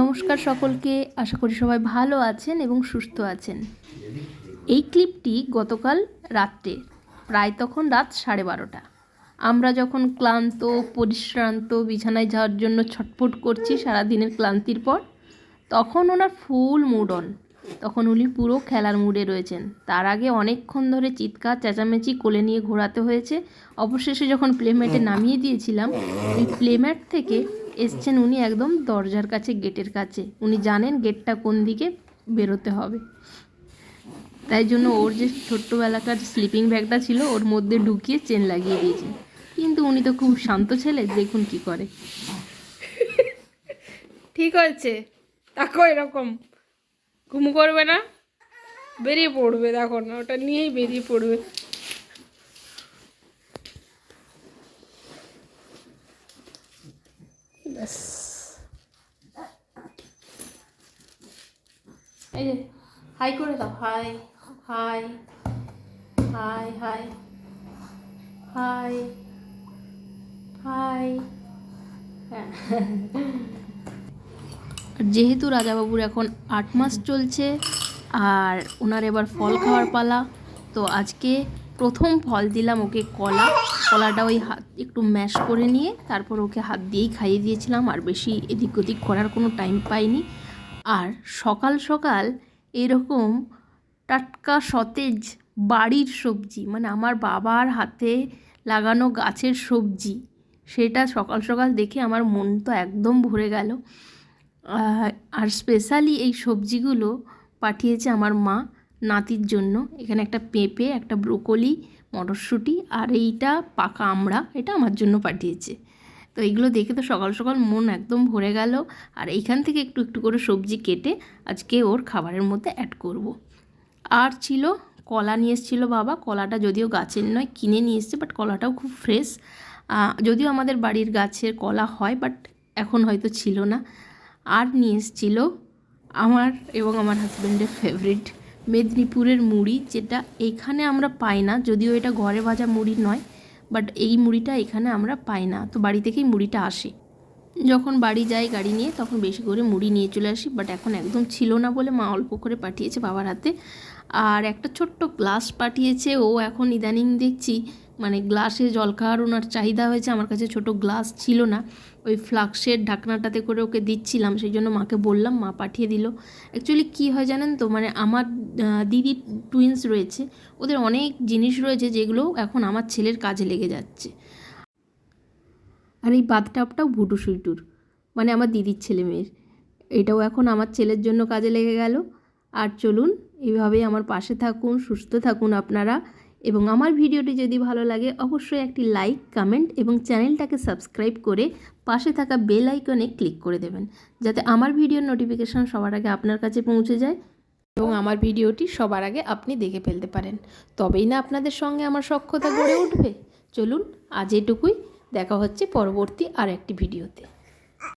নমস্কার সকলকে। আশা করি সবাই ভালো আছেন এবং সুস্থ আছেন। এই ক্লিপটি গতকাল রাত্রে, প্রায় তখন রাত সাড়ে বারোটা। আমরা যখন ক্লান্ত, পরিশ্রান্ত, বিছানায় যাওয়ার জন্য ছটফট করছি সারাদিনের ক্লান্তির পর, তখন ওনার ফুল মুড অন তখন উনি পুরো খেলার মুডে রয়েছেন। তার আগে অনেকক্ষণ ধরে চিৎকার, চেঁচামেচি কোলে নিয়ে ঘোরাতে হয়েছে। অবশেষে যখন প্লেম্যাটে নামিয়ে দিয়েছিলাম, ওই প্লেম্যাট থেকে এসছেন উনি একদম দরজার কাছে, গেটের কাছে। উনি জানেন গেটটা কোন দিকে বেরোতে হবে। তাই জন্য ওর যে ছোট্টবেলাকার স্লিপিং ব্যাগটা ছিল, ওর মধ্যে ঢুকিয়ে চেন লাগিয়ে দিয়েছে কিন্তু উনি তো খুব শান্ত ছেলে, দেখুন কি করে। ঠিক হয়েছে তাকো এরকম। ঘুম করবে না? বেরিয়ে পড়বে, দেখো না, ওটা নিয়েই বেরিয়ে পড়বে। ব্যাস এই যে হাই করে দাও high high high high high high হ্যাঁ। আর যেহেতু রাজাবাবুর এখন আট মাস চলছে আর ওনার এবার ফল খাওয়ার পালা তো আজকে প্রথম ফল দিলাম ওকে কলা। কলাটা ওই হাত একটু ম্যাশ করে নিয়ে তারপর ওকে হাত দিয়েই খাইয়ে দিয়েছিলাম। আর বেশি এদিক ওদিক করার কোনো টাইম পাইনি। আর সকাল সকাল এরকম টাটকা সতেজ বাড়ির সবজি মানে আমার বাবার হাতে লাগানো গাছের সবজি, সেটা সকাল সকাল দেখে আমার মন তো একদম ভরে গেল। আর স্পেশালি এই সবজিগুলো পাঠিয়েছে আমার মা। নাতির জন্য। এখানে একটা পেঁপে, একটা ব্রোকলি, মটরশুঁটি আর এইটা পাকা আমড়া, এটা আমার জন্য পাঠিয়েছে। তো এইগুলো দেখে তো সকাল সকাল মন একদম ভরে গেল। আর এইখান থেকে একটু একটু করে সবজি কেটে আজকে ওর খাবারের মধ্যে অ্যাড করব। আর ছিল কলা নিয়ে এসেছিল বাবা। কলাটা যদিও গাছের নয়, কিনে নিয়ে এসছে বাট কলাটাও খুব ফ্রেশ যদিও আমাদের বাড়ির গাছের কলা হয় বাট এখন হয়তো ছিল না। আর নিয়ে এসেছিল আমার এবং আমার হাজব্যান্ডের ফেভারিট মেদিনীপুরের মুড়ি, যেটা এখানে আমরা পাই না, যদিও এটা ঘরে ভাজা মুড়ি নয় বাট এই মুড়িটা এখানে আমরা পাই না। তো বাড়ি থেকেই মুড়িটা আসে। যখন বাড়ি যাই গাড়ি নিয়ে, তখন বেশি করে মুড়ি নিয়ে চলে আসি বাট এখন একদম ছিল না বলে মা অল্প করে পাঠিয়েছে বাবার হাতে। আর একটা ছোট্ট গ্লাস পাঠিয়েছে, ও এখন ইদানিং দেখছি মানে গ্লাসে জল খাওয়ার ওনার চাহিদা হয়েছে। আমার কাছে ছোট গ্লাস ছিল না। ওই ফ্লাক্সের ঢাকনাটাতে করে ওকে দিচ্ছিলাম। সেই জন্য মাকে বললাম মা পাঠিয়ে দিল। অ্যাকচুয়ালি কী হয় জানেন তো? মানে আমার আহ, দিদি টুইন্স রয়েছে। ওদের অনেক জিনিস রয়েছে যেগুলো এখন আমার ছেলের কাজে লেগে যাচ্ছে। আর এই বাথটাবটাও ভুটু সুইটুর। মানে আমার দিদির ছেলে মেয়ের। এটাও এখন আমার ছেলের জন্য কাজে লেগে গেল। আর চলুন এইভাবেই আমার পাশে থাকুন সুস্থ থাকুন আপনারা। এবং আমার ভিডিওটি যদি ভালো লাগে, অবশ্যই একটি লাইক, কমেন্ট এবং চ্যানেলটাকে সাবস্ক্রাইব করে পাশে থাকা বেল আইকনে ক্লিক করে দেবেন, যাতে আমার ভিডিওর নোটিফিকেশান সবার আগে আপনার কাছে পৌঁছে যায় এবং আমার ভিডিওটি সবার আগে আপনি দেখে ফেলতে পারেন। তবেই না আপনাদের সঙ্গে আমার সক্ষতা গড়ে উঠবে। চলুন, আজ এটুকুই। দেখা হচ্ছে পরবর্তী আর একটি ভিডিওতে।